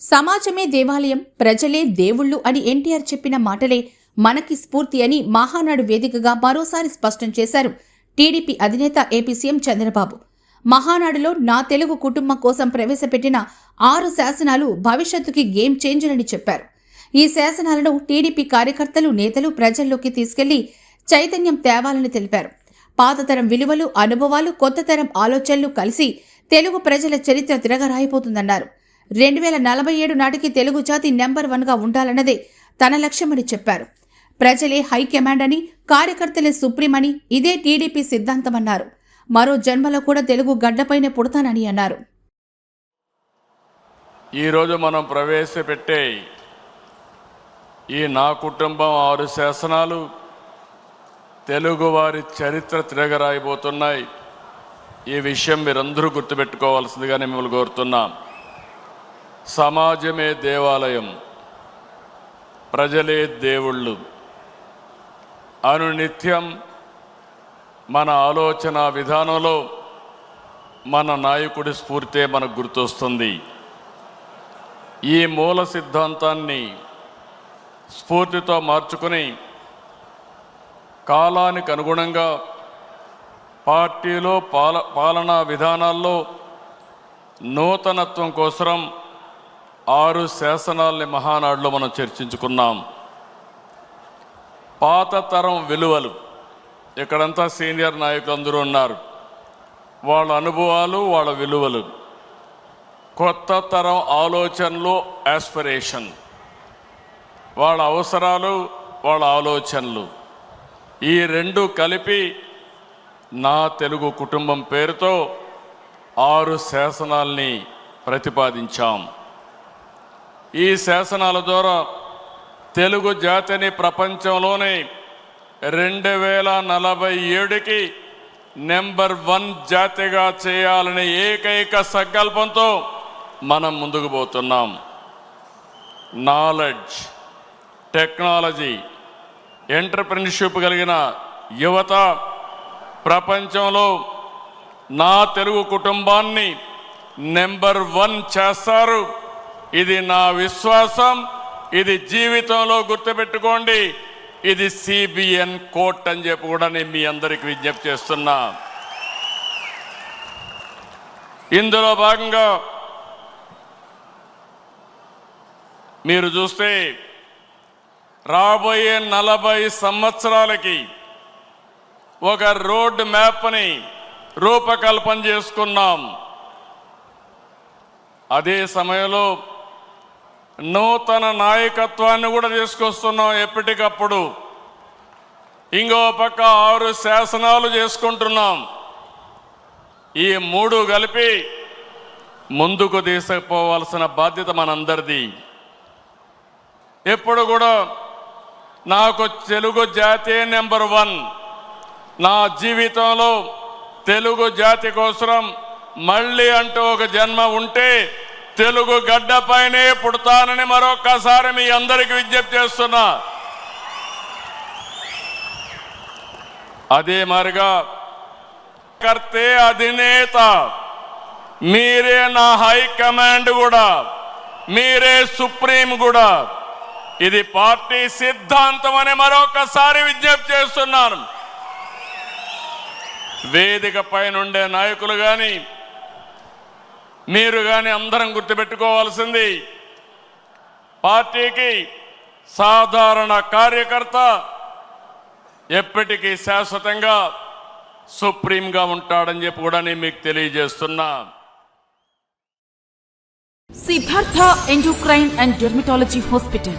సమాజమే దేవాలయం ప్రజలే దేవుళ్ళు అని ఎన్టీఆర్ చెప్పిన మాటలే మనకి స్ఫూర్తి అని మహానాడు వేదికగా మరోసారి స్పష్టం చేశారు టీడీపీ అధినేత ఏపీ సీఎం చంద్రబాబు. మహానాడులో నా తెలుగు కుటుంబం కోసం ప్రవేశపెట్టిన ఆరు శాసనాలు భవిష్యత్తుకి గేమ్ చేంజర్ అని చెప్పారు. ఈ శాసనాలను టీడీపీ కార్యకర్తలు నేతలు ప్రజల్లోకి తీసుకెళ్ళి చైతన్యం తేవాలని తెలిపారు. పాతతరం విలువలు అనుభవాలు కొత్త తరం ఆలోచనలు కలిసి తెలుగు ప్రజల చరిత్ర తిరగరాయిపోతుందన్నారు రెండు వేల నలభై ఏడు నాటికి తెలుగు జాతి నెంబర్ వన్గా ఉండాలన్నదే తన లక్ష్యమని చెప్పారు. ప్రజలే హైకమాండ్ అని కార్యకర్తలే సుప్రీమని ఇదే టీడీపీ సిద్ధాంతమన్నారు. మరో జన్మలో కూడా తెలుగు గడ్డపైనే పుడతానని అన్నారు. ఈరోజు మనం ప్రవేశపెట్టే ఈ నా కుటుంబం ఆరు శాసనాలు తెలుగువారి చరిత్ర తిరగరాయిపోతున్నాయి ఈ విషయం మీరందరూ గుర్తుపెట్టుకోవాల్సిందిగా మిమ్మల్ని కోరుతున్నాం. సమాజమే దేవాలయం ప్రజలే దేవుళ్ళు. అనునిత్యం మన ఆలోచన విధానంలో మన నాయకుడి స్ఫూర్తే మనకు గుర్తొస్తుంది. ఈ మూల సిద్ధాంతాన్ని స్ఫూర్తితో మార్చుకుని కాలానికి అనుగుణంగా పార్టీలో పాల పాలనా విధానాల్లో నూతనత్వం కోసం ఆరు శాసనాల్ని మహానాడులో మనం చర్చించుకున్నాం. పాత తరం విలువలు. ఇక్కడంతా సీనియర్ నాయకులు అందరూ ఉన్నారు. వాళ్ళ అనుభవాలు వాళ్ళ విలువలు. కొత్త తరం ఆలోచనలు ఆస్పిరేషన్ వాళ్ళ అవసరాలు వాళ్ళ ఆలోచనలు. ఈ రెండు కలిపి నా తెలుగు కుటుంబం పేరుతో ఆరు శాసనాల్ని ప్రతిపాదించాం. ఈ శాసనాల ద్వారా తెలుగు జాతిని ప్రపంచంలోనే రెండు వేల నలభై ఏడుకి నెంబర్ వన్ జాతిగా చేయాలనే ఏకైక సంకల్పంతో మనం ముందుకు పోతున్నాం. నాలెడ్జ్ టెక్నాలజీ ఎంటర్ప్రెన్యూర్షిప్ కలిగిన యువత ప్రపంచంలో నా తెలుగు కుటుంబాన్ని నెంబర్ వన్ చేస్తారు. ఇది నా విశ్వాసం ఇది జీవితంలో గుర్తుపెట్టుకోండి ఇది సిబిఎన్ కోర్ట్ అని చెప్పి కూడా నేను మీ అందరికి విజ్ఞప్తి చేస్తున్నా. ఇందులో భాగంగా మీరు చూస్తే రాబోయే నలభై సంవత్సరాలకి ఒక రోడ్ మ్యాప్ని రూపకల్పన చేసుకున్నాం. అదే సమయంలో నూతన నాయకత్వాన్ని కూడా తీసుకొస్తున్నాం ఎప్పటికప్పుడు. ఇంకో పక్క ఆరు శాసనాలు చేసుకుంటున్నాం. ఈ మూడు కలిపి ముందుకు తీసుకుపోవాల్సిన బాధ్యత మనందరిది. ఎప్పుడు కూడా నాకు తెలుగు జాతీయ నెంబర్ వన్. నా జీవితంలో తెలుగు జాతి కోసం మళ్ళీ అంటూ ఒక జన్మ ఉంటే తెలుగు గడ్డపైనే పుడతానని మరొక్కసారి మీ అందరికి విజ్ఞప్తి చేస్తున్నా. అదే మరిగా కర్తే అధినేత మీరే నా హైకమాండ్ కూడా మీరే సుప్రీం కూడా. ఇది పార్టీ సిద్ధాంతం అని మరొకసారి విజ్ఞప్తి చేస్తున్నాను. వేదిక పైనుండే నాయకులు కానీ మీరు కానీ అందరం గుర్తుపెట్టుకోవాల్సింది పార్టీకి సాధారణ కార్యకర్త ఎప్పటికీ శాశ్వతంగా సుప్రీంగా ఉంటాడని చెప్పి కూడా నేను మీకు తెలియజేస్తున్నా. Siddhartha endocrine and dermatology hospital